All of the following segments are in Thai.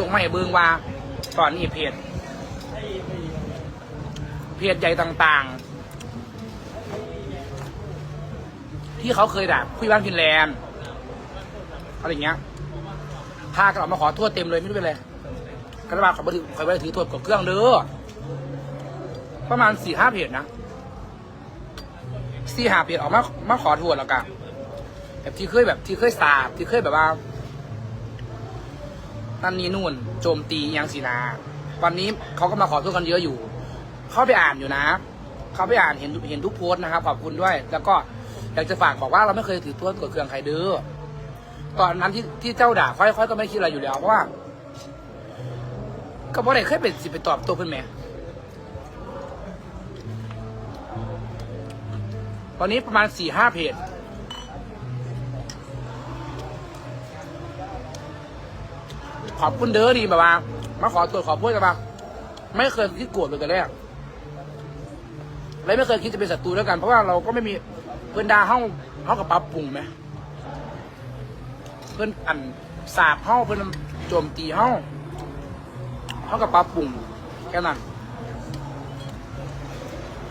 ส่งมาให้เบิงว่า ตอนนี้เพจเพจใหญ่ต่างๆ ที่เขาเคยด่าคุยบ้านฟินแลนด์อะไรเงี้ยพากันออกมาขอโทษเต็มเลยไม่รู้เป็นไรกระบาขาไปถือเขาไปถือโทษกับเครื่องเด้อประมาณสี่ห้าเพจนะสี่ห้าเพจออกมามาขอโทษแล้วกันแบบที่เคยแบบที่เคยสาบที่เคยแบบว่า นั่นนี่นู่น โจมตียังสีนา วันนี้เขาก็มาขอโทษกันเยอะอยู่ เข้าไปอ่านอยู่นะ เขาไปอ่านเห็นเห็นทุกโพสต์นะครับ ขอบคุณด้วย แล้วก็อยากจะฝากบอกว่าเราไม่เคยถือตัวกดเครื่องใครเด้อตอนนั้นที่ที่เจ้าด่าค่อยค่อยก็ไม่คิดอะไรอยู่แล้วเพราะว่าก็เพราะไหนเคยเป็นสิไปตอบตัวเพื่อนแหม่ตอนนี้ประมาณสี่ห้าเพจ ขอบคุณเด้อดีแบบว่า มาขอตรวจขอพูดกันมาไม่เคยคิดโกรธเลยแต่แรกและไม่เคยคิดจะเป็นศัตรูด้วยกัน เพราะว่าเราก็ไม่มีเพื่อนดาห้องห้องกับปรับปรุงไหมเพื่อนอันสาบห้องเพื่อนโจมตีห้องห้องกับปรับปรุงแค่นั้น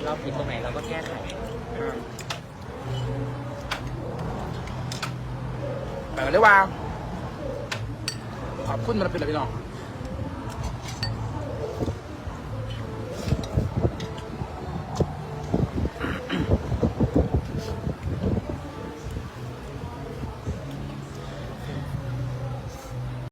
เราผิดตรงไหนเราก็แก้ไขอ่าแต่ก็เรียกว่า ขอบคุณมันเป็นอะไรพี่น้อง